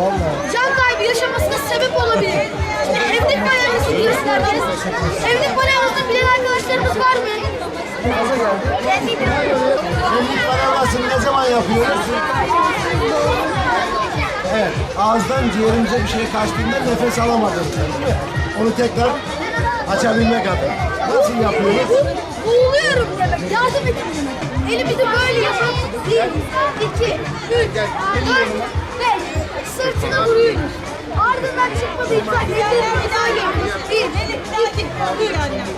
ve can kaybı yaşamasına sebep olabilir. Şimdi evlilik bayramını biliyorsun herkes. Evlilik bayramını bilen arkadaşlarımız var mı? Evlilik panoramasını ne zaman yapıyoruz? Evet, ağızdan ciğerimize bir şey kaçtığında nefes mi? Onu tekrar açabilmek adına. Nasıl yapıyoruz? Boğuluyorum demek. Yardım edin demek. Elimizi böyle yapıp bir, iki, üç, dört, beş. Sırtına vuruyoruz. Ardından çıkmadığı için ellerimizi daha yapıyoruz. Bir, iki, üç,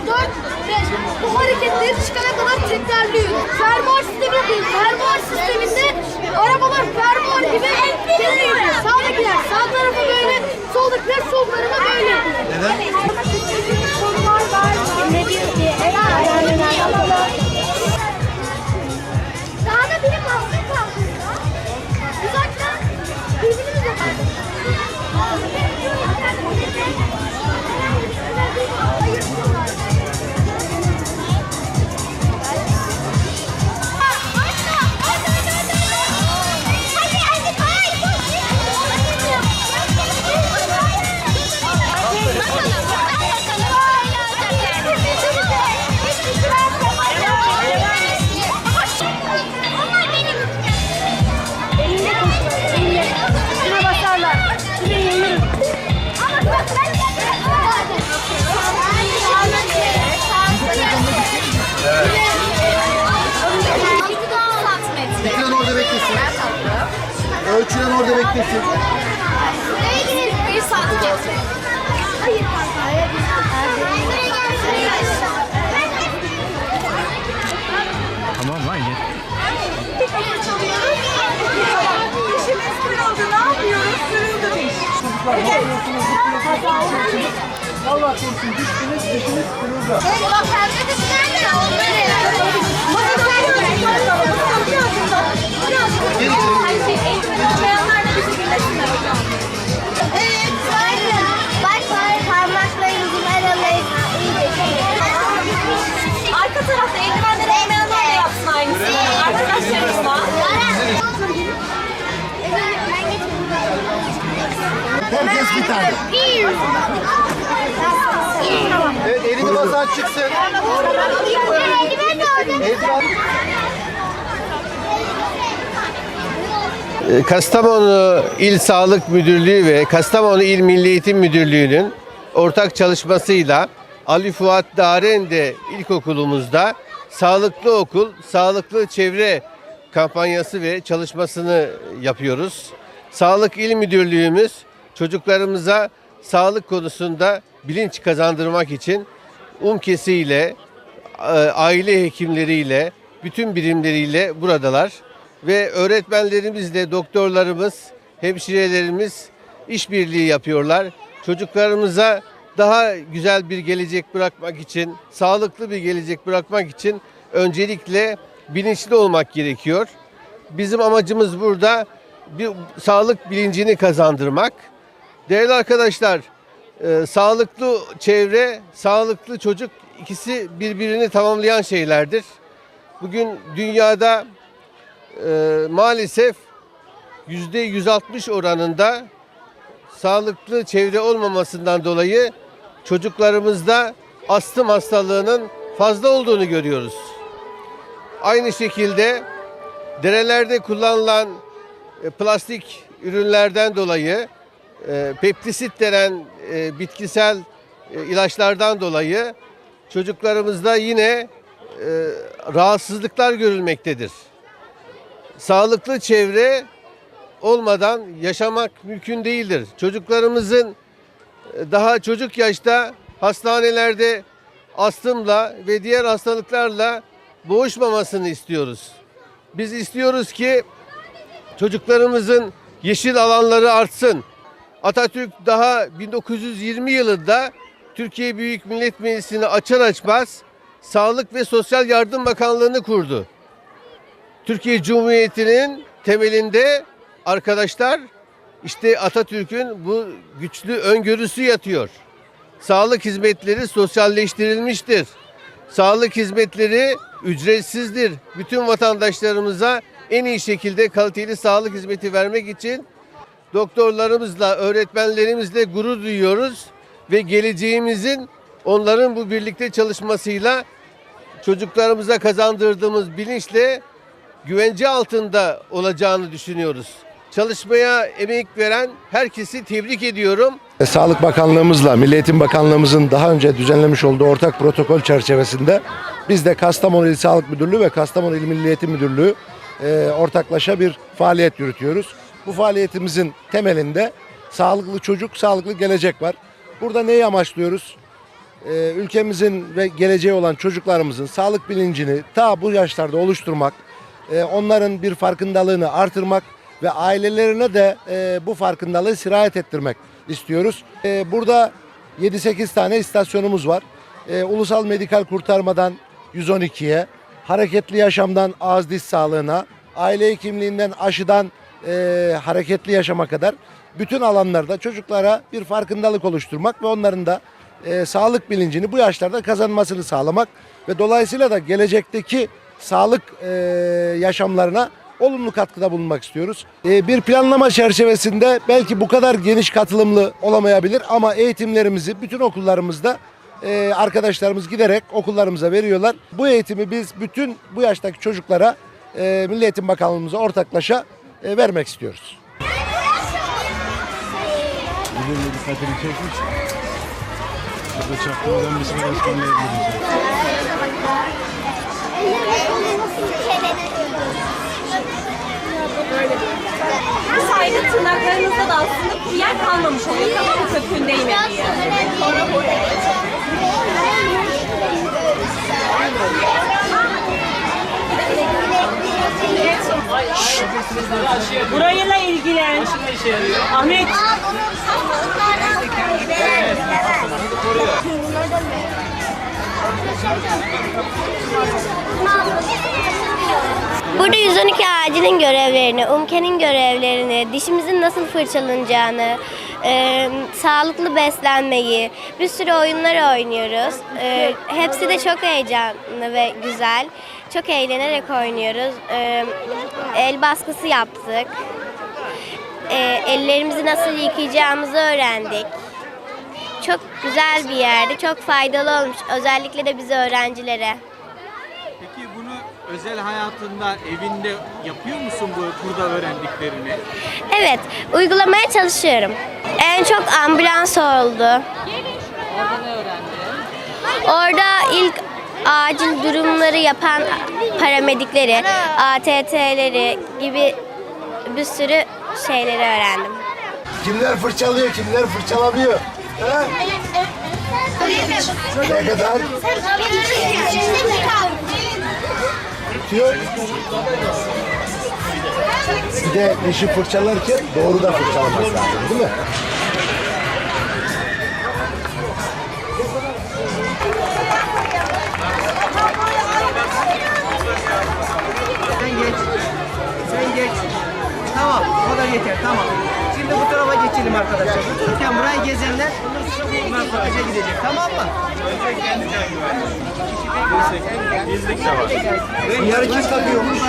dört, beş. Bu hareketleri çıkana kadar tekrarlıyoruz. Fermuar sistemi değil. Fermuar sisteminde arabalar fermuar gibi geri. Sağdakiler sağ tarafa böyle, soldakiler sol tarafa böyle. Neden? Fikren orada beklesin. Ölçülen orada beklesin. Bir saat geçti. Hayır kanka. Tamam lan gel. İşimiz kırıldı. Ne yapıyoruz? Kırıldı diş. Allah korusun düştünüz, dişiniz kırıldı. Bak pembe de nerede? Onları. Evet, sonra bak parmaklarınızı aralayın. Arka tarafta eldivenleri olmayanlar da yapsın aynısını. Arkadaşlarımızla. Herkes bir tane. Evet, elini basan çıksın. Eldiven Ee, Kastamonu İl Sağlık Müdürlüğü ve Kastamonu İl Milli Eğitim Müdürlüğü'nün ortak çalışmasıyla Ali Fuat Darende İlkokulumuzda Sağlıklı Okul, Sağlıklı Çevre kampanyası ve çalışmasını yapıyoruz. Sağlık İl Müdürlüğümüz çocuklarımıza sağlık konusunda bilinç kazandırmak için UMKES'i ile e, aile hekimleriyle, bütün birimleriyle buradalar. Ve öğretmenlerimizle, doktorlarımız, hemşirelerimiz işbirliği yapıyorlar. Çocuklarımıza daha güzel bir gelecek bırakmak için, sağlıklı bir gelecek bırakmak için öncelikle bilinçli olmak gerekiyor. Bizim amacımız burada bir sağlık bilincini kazandırmak. Değerli arkadaşlar, e, sağlıklı çevre, sağlıklı çocuk ikisi birbirini tamamlayan şeylerdir. Bugün dünyada e, maalesef yüzde 160 oranında sağlıklı çevre olmamasından dolayı çocuklarımızda astım hastalığının fazla olduğunu görüyoruz. Aynı şekilde derelerde kullanılan e, plastik ürünlerden dolayı e, peptisit denen e, bitkisel e, ilaçlardan dolayı çocuklarımızda yine e, rahatsızlıklar görülmektedir. Sağlıklı çevre olmadan yaşamak mümkün değildir. Çocuklarımızın e, daha çocuk yaşta hastanelerde astımla ve diğer hastalıklarla boğuşmamasını istiyoruz. Biz istiyoruz ki çocuklarımızın yeşil alanları artsın. Atatürk daha 1920 yılında Türkiye Büyük Millet Meclisi'ni açar açmaz Sağlık ve Sosyal Yardım Bakanlığı'nı kurdu. Türkiye Cumhuriyeti'nin temelinde arkadaşlar işte Atatürk'ün bu güçlü öngörüsü yatıyor. Sağlık hizmetleri sosyalleştirilmiştir. Sağlık hizmetleri ücretsizdir. Bütün vatandaşlarımıza en iyi şekilde kaliteli sağlık hizmeti vermek için doktorlarımızla, öğretmenlerimizle gurur duyuyoruz ve geleceğimizin onların bu birlikte çalışmasıyla çocuklarımıza kazandırdığımız bilinçle güvence altında olacağını düşünüyoruz. Çalışmaya emek veren herkesi tebrik ediyorum. E, Sağlık Bakanlığımızla Milli Eğitim Bakanlığımızın daha önce düzenlemiş olduğu ortak protokol çerçevesinde biz de Kastamonu İl Sağlık Müdürlüğü ve Kastamonu İl Milli Eğitim Müdürlüğü e, ortaklaşa bir faaliyet yürütüyoruz. Bu faaliyetimizin temelinde sağlıklı çocuk, sağlıklı gelecek var. Burada neyi amaçlıyoruz? Ee, ülkemizin ve geleceği olan çocuklarımızın sağlık bilincini ta bu yaşlarda oluşturmak, e, onların bir farkındalığını artırmak ve ailelerine de e, bu farkındalığı sirayet ettirmek istiyoruz. E, burada 7-8 tane istasyonumuz var. Ulusal Medikal Kurtarmadan 112'ye, hareketli yaşamdan ağız diş sağlığına, aile hekimliğinden aşıdan e, hareketli yaşama kadar bütün alanlarda çocuklara bir farkındalık oluşturmak ve onların da e, sağlık bilincini bu yaşlarda kazanmasını sağlamak ve dolayısıyla da gelecekteki sağlık e, yaşamlarına olumlu katkıda bulunmak istiyoruz. E, bir planlama çerçevesinde belki bu kadar geniş katılımlı olamayabilir ama eğitimlerimizi bütün okullarımızda e, arkadaşlarımız giderek okullarımıza veriyorlar. Bu eğitimi biz bütün bu yaştaki çocuklara e, Milli Eğitim Bakanlığımıza ortaklaşa e, vermek istiyoruz. Burada çaktırmadan bir sigara ısmarlayabiliriz. Bu tırnaklarınızda da aslında kuru yer kalmamış oluyor. Tamam mı köpüğün değmediği? Burayla ilgilen. Ahmet. Burada 112 acilin görevlerini, UMKE'nin görevlerini, dişimizin nasıl fırçalanacağını, e, sağlıklı beslenmeyi, bir sürü oyunlar oynuyoruz. E, hepsi de çok heyecanlı ve güzel. Çok eğlenerek oynuyoruz. E, el baskısı yaptık. E, ellerimizi nasıl yıkayacağımızı öğrendik. Çok güzel bir yerdi, çok faydalı olmuş. Özellikle de bize öğrencilere. Özel hayatında evinde yapıyor musun bu burada öğrendiklerini? Evet, uygulamaya çalışıyorum. En çok ambulans oldu. Orada ilk acil durumları yapan paramedikleri, ATT'leri gibi bir sürü şeyleri öğrendim. Kimler fırçalıyor, kimler fırçalamıyor? Ha? Ne kadar? Bitiyor. Bir de dişi fırçalarken doğru da fırçalamak lazım değil mi? Arkadaşlar. Otururken burayı gezenler sonra gidecek. Tamam mı? Bizlik de var. Yarı kim takıyormuş?